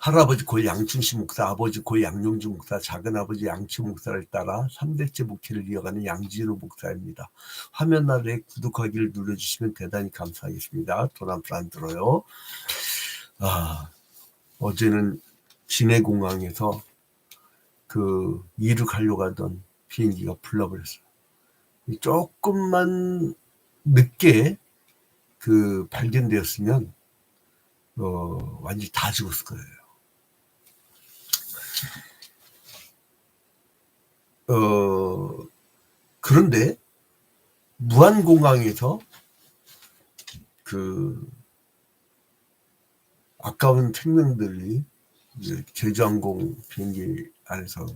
할아버지 고 양춘시 목사, 아버지 고 양용주 목사, 작은아버지 양치 목사를 따라 3대째 목회를 이어가는 양진호 목사입니다. 화면 아래 구독하기를 눌러주시면 대단히 감사하겠습니다. 돈 한 푼 안 들어요. 아, 어제는 진해공항에서 그 이륙하려고 하던 비행기가 불러버렸어요. 조금만 늦게 그 발견되었으면 어, 완전히 다 죽었을 거예요. 어, 그런데 무한공항에서 그 아까운 생명들이 제주항공 비행기 안에서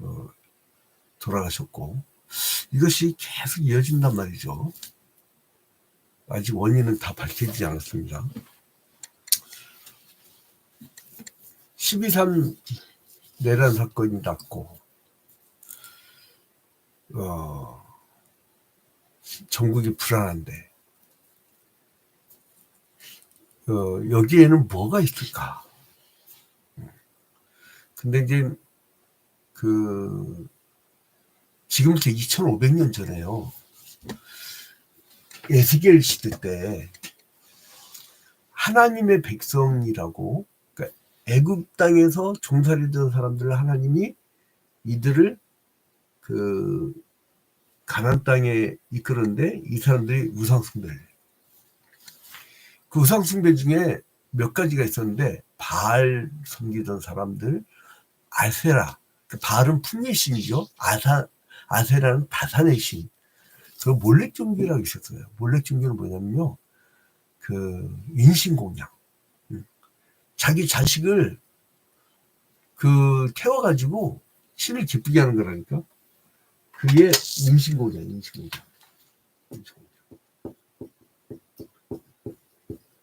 어, 돌아가셨고 이것이 계속 이어진단 말이죠. 아직 원인은 다 밝혀지지 않았습니다. 12.3 내란 사건이 났고 어, 전국이 불안한데 어, 여기에는 뭐가 있을까? 근데 이제 그 지금부터 2,500년 전에요. 에스겔 시대 때 하나님의 백성이라고 애굽 땅에서 종살이 던 사람들을 하나님이 이들을 그 가난 땅에 이끌었는데 이 사람들이 우상 숭배를. 그 우상 숭배 중에 몇 가지가 있었는데 바알 섬기던 사람들 아세라 그 바알은 풍의 신이죠 아사 아세라는 다산의 신. 그 몰렉 종교라고 있었어요. 몰렉 종교는 뭐냐면요. 그 인신공양. 음. 자기 자식을 그 태워가지고 신을 기쁘게 하는 거라니까. 그게 인신공양, 인신공양.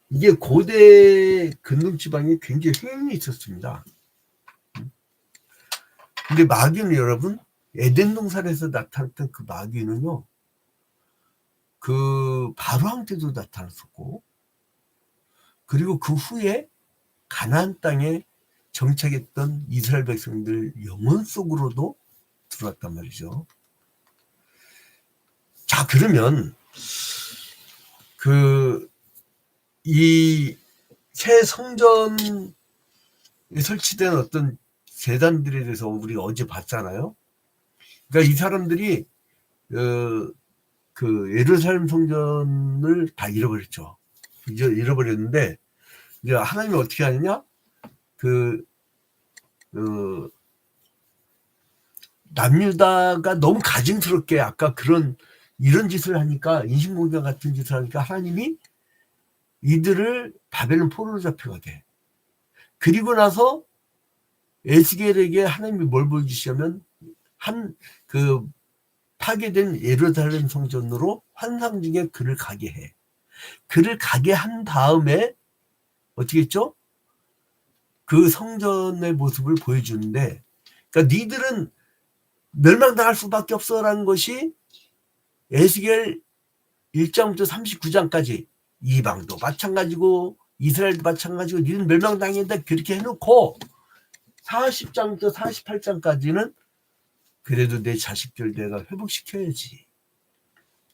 이게 고대 근동 지방에 굉장히 효용이 있었습니다. 음. 근데 마귀는 여러분 에덴 동산에서 나타났던 그 마귀는요, 그 바로왕 때도 나타났었고, 그리고 그 후에 가나안 땅에 정착했던 이스라엘 백성들 영혼 속으로도 들어왔단 말이죠. 자, 그러면 그 이 새 성전에 설치된 어떤 재단들에 대해서 우리 어제 봤잖아요. 그러니까 이 사람들이 어, 그 예루살렘 성전을 다 잃어버렸죠. 이제 잃어버렸는데 이제 하나님이 어떻게 하느냐? 그 어, 남유다가 너무 가증스럽게 아까 그런 이런 짓을 하니까 인신공격 같은 짓을 하니까 하나님이 이들을 바벨론 포로로 잡혀가게. 그리고 나서 에스겔에게 하나님이 뭘 보여주시냐면 한 그 파괴된 예루살렘 성전으로 환상 중에 그를 가게 해. 그를 가게 한 다음에 어떻게 했죠? 그 성전의 모습을 보여주는데, 그러니까 니들은 멸망당할 수밖에 없어라는 것이 에스겔 1장부터 39장까지 이방도 마찬가지고 이스라엘도 마찬가지고 니는 멸망당했다 그렇게 해놓고 40장부터 48장까지는 그래도 내 자식들 내가 회복시켜야지.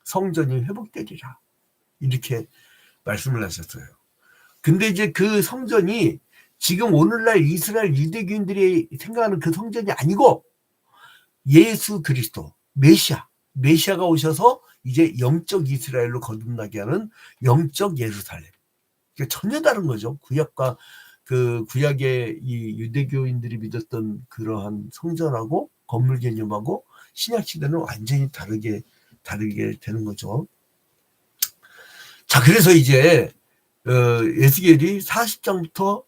성전이 회복되리라. 이렇게 말씀을 하셨어요. 근데 이제 그 성전이 지금 오늘날 이스라엘 유대교인들이 생각하는 그 성전이 아니고 예수 그리스도, 메시아, 메시아가 오셔서 이제 영적 이스라엘로 거듭나게 하는 영적 예루살렘. 그러니까 전혀 다른 거죠. 구약과 그 구약의 이 유대교인들이 믿었던 그러한 성전하고 건물 개념하고 신약 시대는 완전히 다르게 다르게 되는 거죠. 자, 그래서 이제 어, 에스겔이 40장부터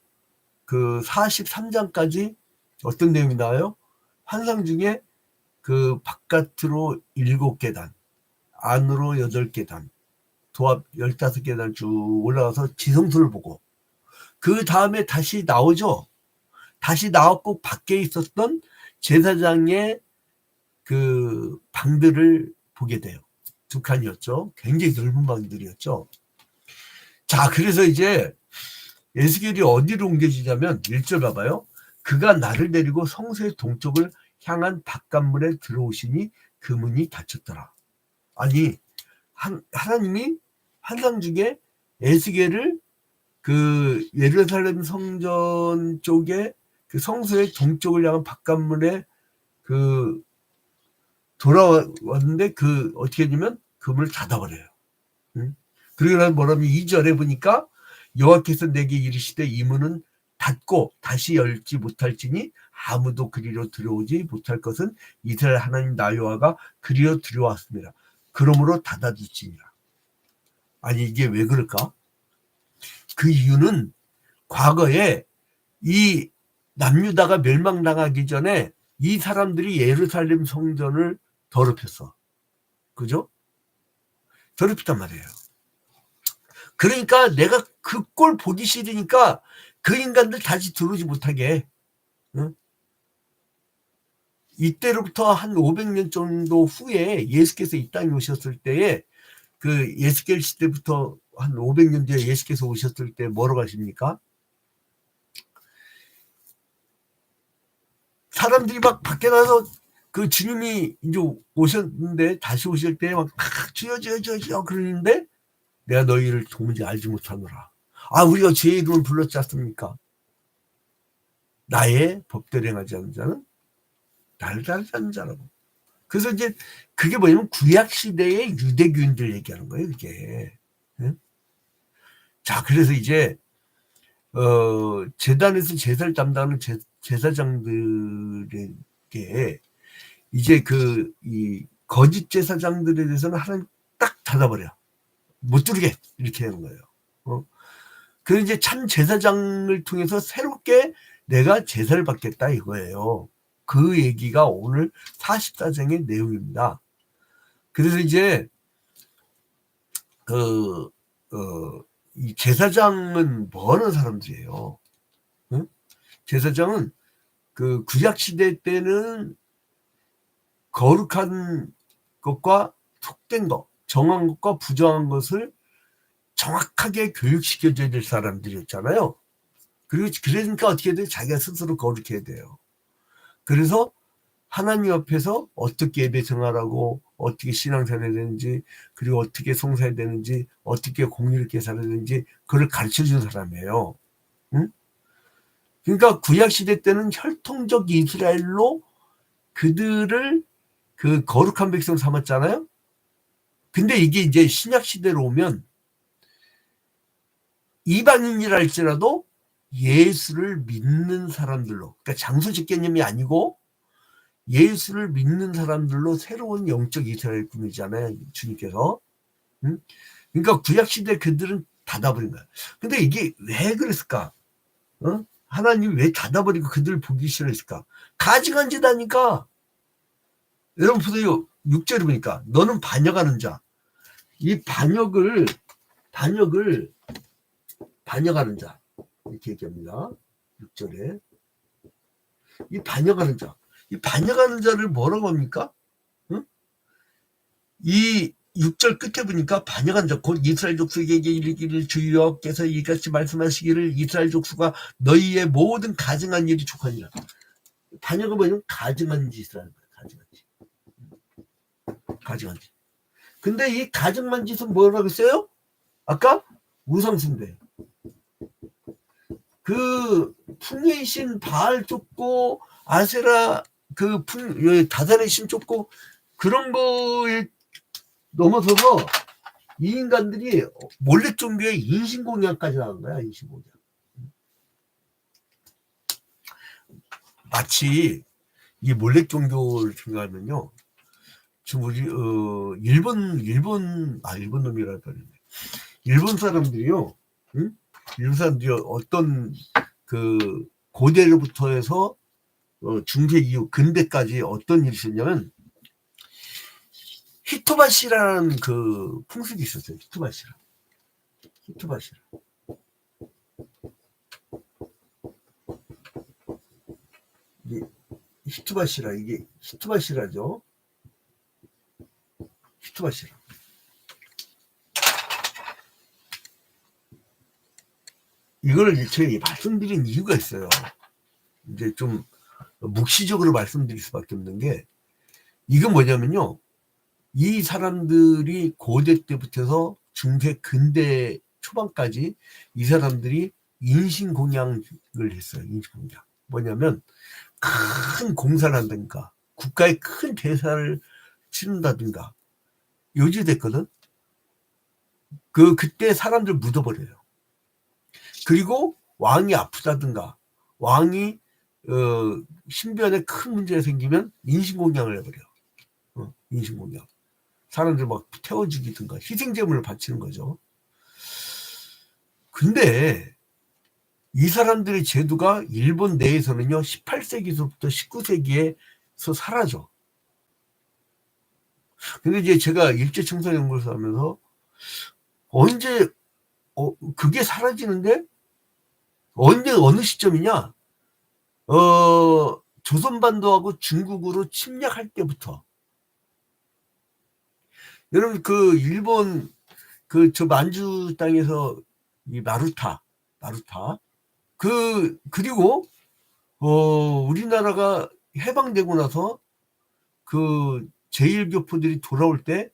그 43장까지 어떤 내용이 나와요? 환상 중에 그 바깥으로 일곱 계단, 안으로 여덟 계단, 도합 열다섯 계단 쭉 올라가서 지성소를 보고 그 다음에 다시 나오죠. 다시 나왔고 밖에 있었던 제사장의 그 방들을 보게 돼요. 두 칸이었죠. 굉장히 넓은 방들이었죠. 자, 그래서 이제 에스겔이 어디로 옮겨지냐면 1절 봐봐요. 그가 나를 데리고 성소의 동쪽을 향한 바깥문에 들어오시니 그 문이 닫혔더라. 아니 한, 하나님이 환상 중에 에스겔을 그 예루살렘 성전 쪽에 그 성소의 동쪽을 향한 바깥문에 그 돌아왔는데 그 어떻게 되면 그 문을 닫아버려요. 응? 그러고 나서 뭐라면 2절에 보니까 여호와께서 내게 이르시되 이 문은 닫고 다시 열지 못할지니 아무도 그리로 들어오지 못할 것은 이스라엘 하나님 나 여호와가 그리로 들어왔습니다. 그러므로 닫아둘지니라. 아니 이게 왜 그럴까? 그 이유는 과거에 이 남유다가 멸망당하기 전에 이 사람들이 예루살렘 성전을 더럽혔어. 그죠? 더럽혔단 말이에요. 그러니까 내가 그 꼴 보기 싫으니까 그 인간들 다시 들어오지 못하게 해. 응? 이때로부터 한 500년 정도 후에 예수께서 이 땅에 오셨을 때에 그 예수께 시대부터 한 500년 뒤에 예수께서 오셨을 때 뭐라고 하십니까? 사람들이 막 밖에 나서 그 주님이 이제 오셨는데 다시 오실 때 막 주여 주여 주여 주여 그러는데 내가 너희를 도무지 알지 못하노라. 아 우리가 죄의 이름을 불렀지 않습니까? 나의 법대로 행하지 않는 자는 나를 따르지 않는 자라고. 그래서 이제 그게 뭐냐면 구약 시대의 유대교인들 얘기하는 거예요, 이게. 응? 자, 그래서 이제 어 재단에서 제사를 담당하는 제, 제사장들에게 이제 그 이 거짓 제사장들에 대해서는 하나님 딱 닫아버려. 못 들게 이렇게 하는 거예요. 어? 그 이제 참 제사장을 통해서 새롭게 내가 제사를 받겠다 이거예요. 그 얘기가 오늘 44장의 내용입니다. 그래서 이제 그, 어, 이 제사장은 뭐 하는 사람들이에요? 응? 제사장은 그 구약 시대 때는 거룩한 것과 속된 것, 정한 것과 부정한 것을 정확하게 교육시켜줘야 될 사람들이었잖아요. 그리고 그러니까 어떻게 돼? 자기가 스스로 거룩해야 돼요. 그래서 하나님 앞에서 어떻게 예배 생활하고 어떻게 신앙생활 해야 되는지 그리고 어떻게 송사해야 되는지 어떻게 공의롭게 살아야 되는지 그걸 가르쳐 준 사람이에요. 응? 그러니까 구약 시대 때는 혈통적 이스라엘로 그들을 그 거룩한 백성 삼았잖아요. 근데 이게 이제 신약 시대로 오면 이방인이라 할지라도 예수를 믿는 사람들로, 그러니까 장소직 개념이 아니고 예수를 믿는 사람들로 새로운 영적 이스라엘 꾸미잖아요. 주님께서. 응? 그러니까 구약시대 그들은 닫아버린 거야. 근데 이게 왜 그랬을까? 어? 하나님이 왜 닫아버리고 그들을 보기 싫어했을까? 짓하니까. 여러분 보세요. 6절에 보니까 너는 반역하는 자. 이 반역을 반역을 반역하는 자. 이렇게 얘기합니다. 6절에. 이 반역하는 자. 이 반역하는 자를 뭐라고 합니까? 응? 이 6절 끝에 보니까 반역한 자, 곧 이스라엘 족속에게 이르기를 주여께서 이같이 말씀하시기를 이스라엘 족수가 너희의 모든 가증한 일이 족하니라. 반역은 뭐냐면 가증한 짓을 하는 거야. 가증한 짓. 가증한 짓. 근데 이 가증한 짓은 뭐라고 했어요? 아까 우상숭배. 그 풍요의 신 바알 쫓고 아세라 그 풍, 다산의 신 쫓고 그런 거에 넘어서서 이 인간들이 몰래 종교의 인신공양까지 나간 거야, 인신공양. 마치 이 몰래 종교를 생각하면요. 지금 우리, 어, 일본, 일본, 아, 일본 놈이라 그러네. 일본 사람들이요, 응? 일본 사람들이 어떤 그 고대로부터 해서 어, 중세 이후 근대까지 어떤 일이 있었냐면 히토바시라는 그 풍습이 있었어요. 히토바시라. 히토바시라. 히토바시라 이게 히토바시라죠. 히토바시라. 이걸 제가 말씀드린 이유가 있어요. 이제 좀 묵시적으로 말씀드릴 수밖에 없는 게 이건 뭐냐면요. 이 사람들이 고대 때부터 중세 근대 초반까지 이 사람들이 인신공양을 했어요. 인신공양. 뭐냐면 큰 공사를 한다든가 국가의 큰 대사를 치른다든가 요지됐거든. 그 그때 사람들 묻어버려요. 그리고 왕이 아프다든가 왕이 어, 신변에 큰 문제가 생기면 인신공양을 해버려. 어, 인신공양. 사람들 막 태워주기든가 희생제물을 바치는 거죠. 근데 이 사람들의 제도가 일본 내에서는요 18세기부터 19세기에서 사라져. 근데 이제 제가 일제청산 연구소 하면서 언제 어 그게 사라지는데 언제 어느 시점이냐? 어 조선반도하고 중국으로 침략할 때부터 여러분 그 일본 그 저 만주 땅에서 이 마루타 마루타 그 그리고 어 우리나라가 해방되고 나서 그 제1교포들이 돌아올 때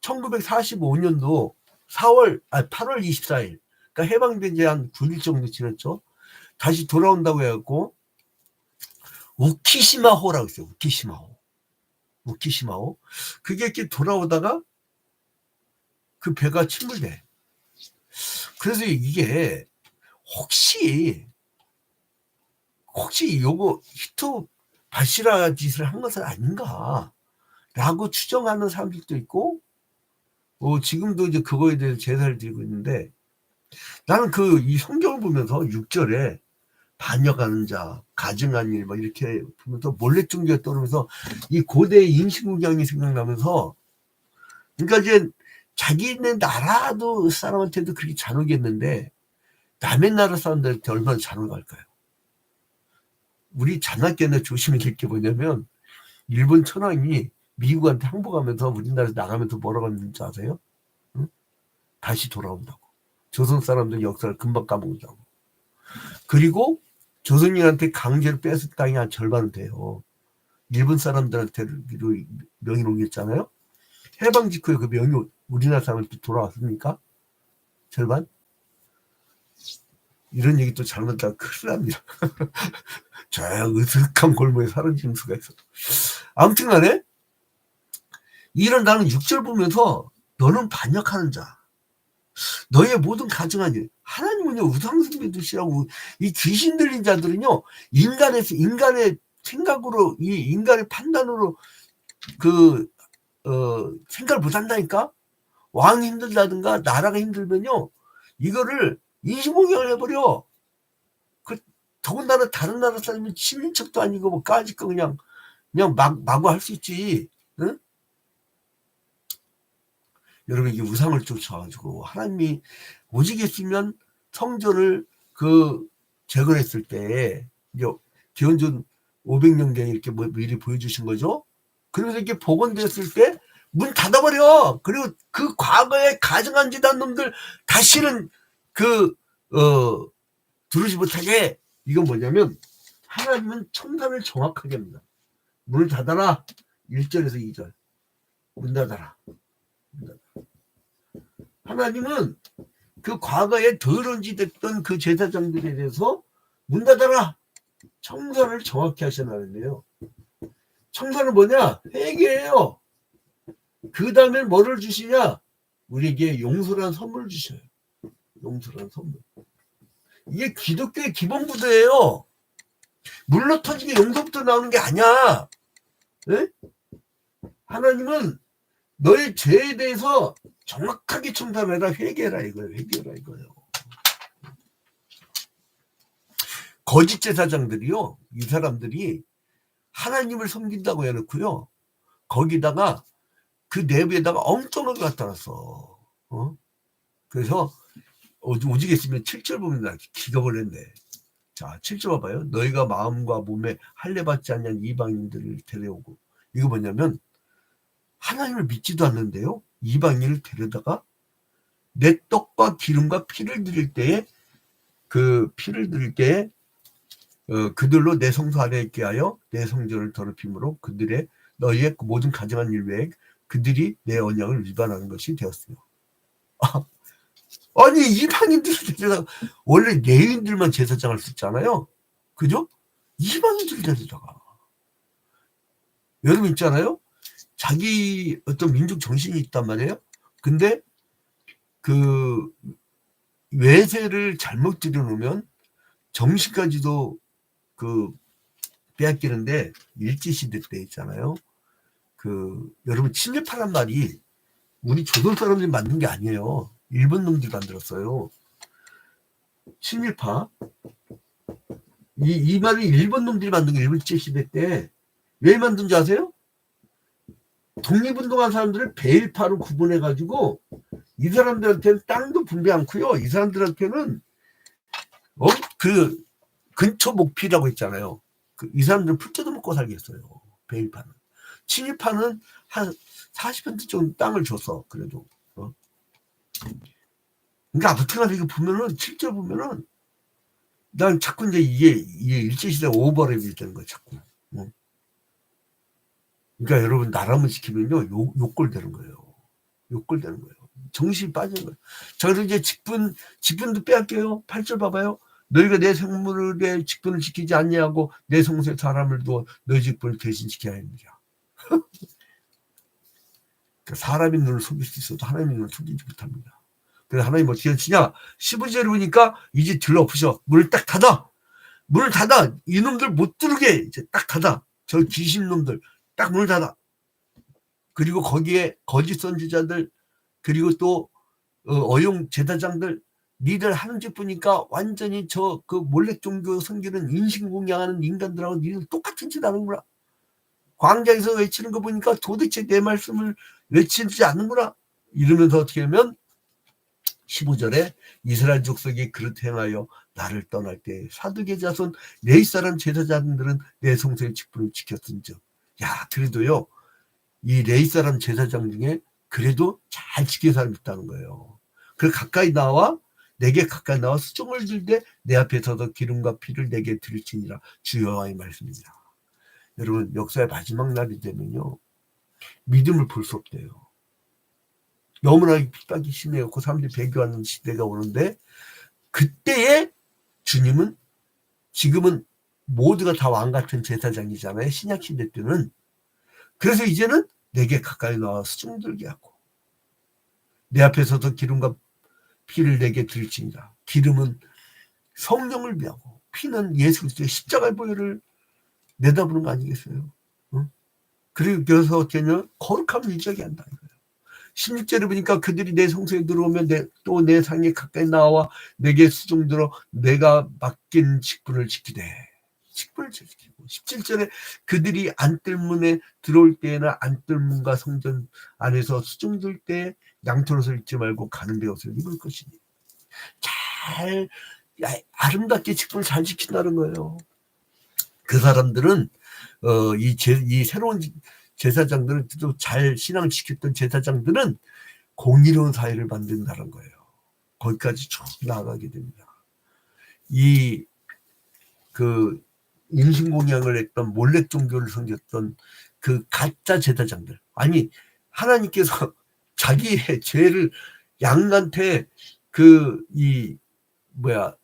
1945년도 4월 아 8월 24일 그러니까 해방된 지 한 9일 정도 지났죠. 다시 돌아온다고 해갖고 우키시마호라고 있어요. 우키시마호. 우키시마호. 그게 이렇게 돌아오다가 그 배가 침몰돼. 그래서 이게 혹시 혹시 요거 히토 바시라 짓을 한 것은 아닌가 라고 추정하는 사람들도 있고 어, 지금도 이제 그거에 대해서 제사를 드리고 있는데 나는 그 이 성경을 보면서 6절에 반역하는 자, 가증한 일, 막 이렇게 보면서 몰래 종교가 떠오르면서 이 고대 인신공양이 생각나면서 그러니까 이제 자기네 나라도 사람한테도 그렇게 잔혹했는데 남의 나라 사람들한테 얼마나 잔혹할까요? 우리 자나깨나 조심해야 될 게 뭐냐면 일본 천황이 미국한테 항복하면서 우리나라에서 나가면서 뭐라고 했는지 아세요? 응? 다시 돌아온다고. 조선 사람들 역사를 금방 까먹는다고. 그리고 조선인한테 강제로 뺏은 땅이 한 절반은 돼요. 일본 사람들한테 명이 옮겼잖아요. 해방 직후에 그 명이 우리나라 사람한테 돌아왔습니까? 절반? 이런 얘기 또 잘못하면 큰일 납니다. 저 으슥한 골목에 사라지는 수가 있어. 아무튼 간에 이런 나는 6절 보면서 너는 반역하는 자. 너의 모든 가증한 일. 하나님은요, 우상숭배 두시라고, 이 귀신 들린 자들은요, 인간의, 인간의 생각으로, 이 인간의 판단으로, 그, 어, 생각을 못 한다니까? 왕이 힘들다든가, 나라가 힘들면요, 이거를 인신공격을 해버려. 그, 더군다나 다른 나라 사람이 친인척도 아니고, 뭐, 까짓 거 그냥, 그냥 막, 마구 할 수 있지. 응? 여러분 이게 우상을 쫓아가지고 하나님이 오직 있으면 성전을 그 재건했을 때 이제 기원전 500년경에 이렇게 뭐 미리 보여주신 거죠. 그러면서 이렇게 복원됐을 때 문 닫아버려. 그리고 그 과거에 가증한 짓 한 놈들 다시는 그, 어, 두르지 못하게 이건 뭐냐면 하나님은 청산을 정확하게 합니다. 문을 닫아라. 1절에서 2절. 문 닫아라. 문 닫아라. 하나님은 그 과거에 더러운 짓 했던 그 제사장들에 대해서 문 닫아라. 청산을 정확히 하셔나는데요. 청산은 뭐냐? 회개예요. 그 다음에 뭐를 주시냐? 우리에게 용서란 선물 주셔요. 용서란 선물. 이게 기독교의 기본 구도예요. 물로 터지게 용서부터 나오는 게 아니야. 네? 하나님은 너의 죄에 대해서 정확하게 청산해라 회개라 이거예요. 회개라 이거예요. 거짓 제사장들이요. 이 사람들이 하나님을 섬긴다고 해놓고요. 거기다가 그 내부에다가 엉뚱하게 갖다 놨어. 어? 그래서 오지겠으면 7절 보면 나 기가 걸렸네. 자, 7절 봐봐요. 너희가 마음과 몸에 할례 받지 않는 이방인들을 데려오고 이거 뭐냐면 하나님을 믿지도 않는데요. 이방인을 데려다가 내 떡과 기름과 피를 드릴 때에 그 피를 들게 어, 그들로 내 성소 안에 있게 하여 내 성전을 더럽힘으로 그들의 너희의 그 모든 가정한 일 외에 그들이 내 언약을 위반하는 것이 되었어요. 아, 아니 이방인들 데려다 원래 레인들만 제사장을 썼잖아요. 그죠? 이방인들 데려다가 여러분 있잖아요. 자기 어떤 민족 정신이 있단 말이에요. 근데 그 외세를 잘못 들여놓으면 정신까지도 그 빼앗기는데 일제시대 때 있잖아요. 그 여러분 친일파란 말이 우리 조선 사람들이 만든 게 아니에요. 일본 놈들이 만들었어요. 친일파. 이, 이 말이 일본 놈들이 만든 게 일제시대 때 왜 만든지 아세요? 독립운동한 사람들을 베일파로 구분해 가지고 이 사람들한테는 땅도 분배 않고요. 이 사람들한테는 어? 그 근처 목피라고 했잖아요. 그 이 사람들 풀떼도 먹고 살겠어요. 베일파는. 친일파는 한 40% 정도 땅을 줘서 그래도. 어? 그러니까 아무튼간에 이거 보면은 실제로 보면은 난 자꾸 이제 이게 이게 일제시대 오버랩이 되는 거야 자꾸. 어? 그러니까 여러분 나라만 지키면요 욕, 욕골 되는 거예요. 욕골 되는 거예요. 정신이 빠지는 거예요. 자, 그래서 이제 직분, 직분도 빼앗겨요. 8절 봐봐요. 너희가 내 생물의 직분을 지키지 않냐고 내 성소에 사람을 두어 너희 직분을 대신 지켜야 합니다. 그러니까 사람의 눈을 속일 수 있어도 하나님의 눈을 속이지 못합니다. 그래서 하나님 어떻게 하시냐? 15절에 보니까 이제 들러부셔. 문을 딱 닫아. 문을 닫아. 이놈들 못 들게 이제 딱 닫아. 저 귀신 놈들 딱 문을 닫아. 그리고 거기에 거짓 선지자들 그리고 또 어, 용 제사장들 니들 하는 짓 보니까 완전히 저 그 몰래 종교 섬기는 인신공양하는 인간들하고 니들 똑같은 짓 하는구나. 광장에서 외치는 거 보니까 도대체 내 말씀을 외치지 않는구나. 이러면서 어떻게 하면 15절에 이스라엘 족속이 그릇 행하여 나를 떠날 때 사두개 자손 네 사람 제사장들은 내 성소의 직분을 지켰은즉 야 그래도요 이 레이 사람 제사장 중에 그래도 잘 지킨 사람이 있다는 거예요. 그래 가까이 나와 내게 가까이 나와 수종을 들되 내 앞에 서서 기름과 피를 내게 드릴지니라 주여와의 말씀입니다. 여러분 역사의 마지막 날이 되면요 믿음을 볼 수 없대요. 너무나 핍박이 심해요. 그 사람들이 배교하는 시대가 오는데 그때에 주님은 지금은 모두가 다 왕 같은 제사장이잖아요. 신약 시대 때는 그래서 이제는 내게 가까이 나와 수중 들게 하고 내 앞에서도 기름과 피를 내게 드릴지니라. 기름은 성령을 비하고 피는 예수 그리스도의 십자가의 보혈을 내다보는 거 아니겠어요? 응? 그래서 어쩌냐 거룩함을 유지하게 한다 이거예요. 16절에 보니까 그들이 내 성소에 들어오면 또 내 상에 가까이 나와 내게 수종들어 내가 맡긴 직분을 지키되 직분을 지키고 17절에 그들이 안뜰문에 들어올 때에는 안뜰문과 성전 안에서 수종들 때 양털옷을 입지 말고 가는 배옷을 입을 것이니 잘 아름답게 직분을 잘 지킨다는 거예요. 그 사람들은 어, 이, 제, 이 새로운 제사장들은 또 잘 신앙 지켰던 제사장들은 공의로운 사회를 만든다는 거예요. 거기까지 쭉 나아가게 됩니다. 이 그 인신공양을 했던 몰래 종교를 섬겼던 그 가짜 제사장들. 아니 하나님께서 자기의 죄를 양한테 그 이 뭐야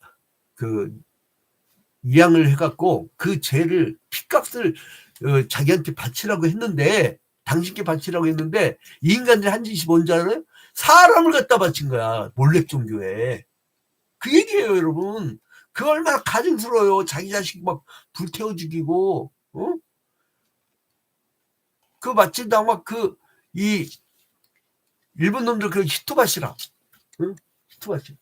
그 이양을 해갖고 그 죄를 피값을 어, 자기한테 바치라고 했는데 당신께 바치라고 했는데 이 인간들이 한 짓이 뭔지 알아요? 사람을 갖다 바친 거야 몰래 종교에. 그 얘기예요 여러분 그 얼마나 가증스러워요 자기 자식 막 불태워 죽이고 어? 그 마치 다막그이 일본 놈들 그 히토바시라 응? 히토바시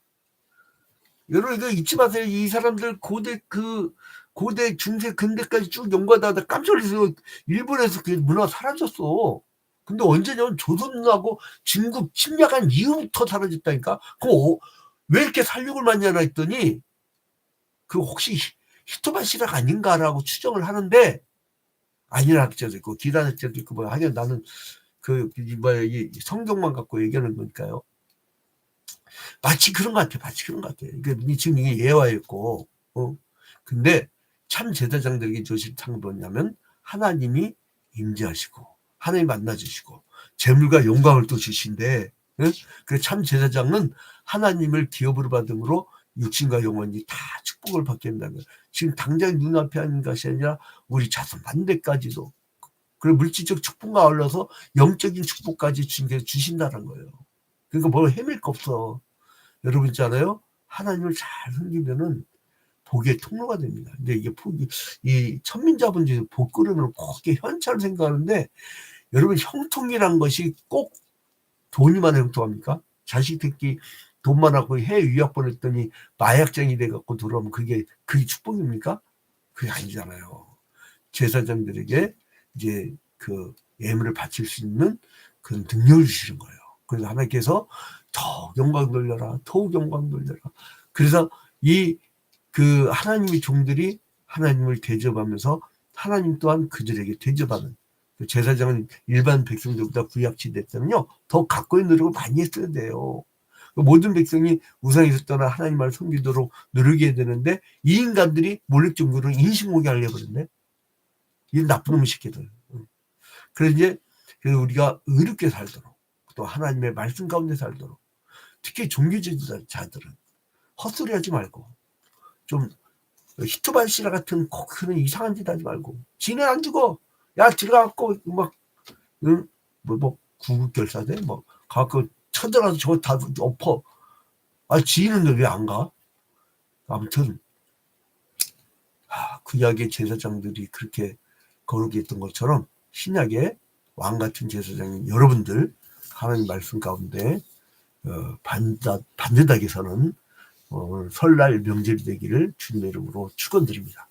여러분 이거 잊지 마세요 이 사람들 고대 그 고대, 중세, 근대까지 쭉 연구하다 깜짝 놀라서 일본에서 그 문화가 사라졌어. 근데 언제냐면 조선하고 중국 침략한 이후부터 사라졌다니까. 그왜 이렇게 살육을 많이 하나 했더니 그 혹시 히토바 시락 아닌가라고 추정을 하는데 아니라 학자도 있고 기란 학자도 있고 뭐 하여간 나는 그 뭐야 이 성경만 갖고 얘기하는 거니까요. 마치 그런 것 같아. 마치 그런 것 같아. 그러니까 이- 지금 이게 예화였고, 어. 근데 참 제사장들에게 무엇이 상도냐면 하나님이 임재하시고 하나님 만나주시고 재물과 영광을 또 주신데, 응? 그래 참 제사장은 하나님을 기업으로 받음으로 육신과 영혼이 다 축복을 받게 된다는 거예요. 지금 당장 눈앞에 하는 것이 아니라 우리 자손 만대까지도 그리고 물질적 축복과 아울러서 영적인 축복까지 주- 주신다는 거예요. 그러니까 뭘 헤맬 거 없어. 여러분 있잖아요. 하나님을 잘 섬기면은 복의 통로가 됩니다. 근데 이게 복이, 이 천민자분들이 복 그러면 꼭 이게 현찰을 생각하는데 여러분 형통이란 것이 꼭 돈이만 형통합니까? 자식 새끼 돈만 하고 해외 유학 보냈더니 마약장이 돼갖고 들어오면 그게 그게 축복입니까? 그게 아니잖아요. 제사장들에게 이제 그 예물을 바칠 수 있는 그런 능력을 주시는 거예요. 그래서 하나님께서 더욱 영광 돌려라, 더욱 영광 돌려라. 그래서 이 그 하나님의 종들이 하나님을 대접하면서 하나님 또한 그들에게 대접하는 그 제사장은 일반 백성들보다 구약시대 때는요 더 가까이 노력을 많이 했어야 돼요. 그 모든 백성이 우상에서 떠나 하나님 을 섬기도록 노력해야 되는데 이 인간들이 몰렉종교를 인식목이 하려고 그러네. 이 나쁜 놈의 새끼들. 응. 그래서 이제 그래서 우리가 의롭게 살도록 또 하나님의 말씀 가운데 살도록 특히 종교제자들은 헛소리 하지 말고 좀 히트발시라 같은 코 그런 이상한 짓 하지 말고 지는 안 죽어 야 들어가갖고 막 응? 뭐, 뭐 구급결사대 뭐 가갖고 쳐들어가서 저거 다 엎어 아 지는 왜안 가? 아무튼 아, 구약의 제사장들이 그렇게 거룩히 했던 것처럼 신약의 왕 같은 제사장인 여러분들 하나님 말씀 가운데 어, 반다, 반듯하게 서는 어, 설날 명절이 되기를 주님의 이름으로 축원드립니다.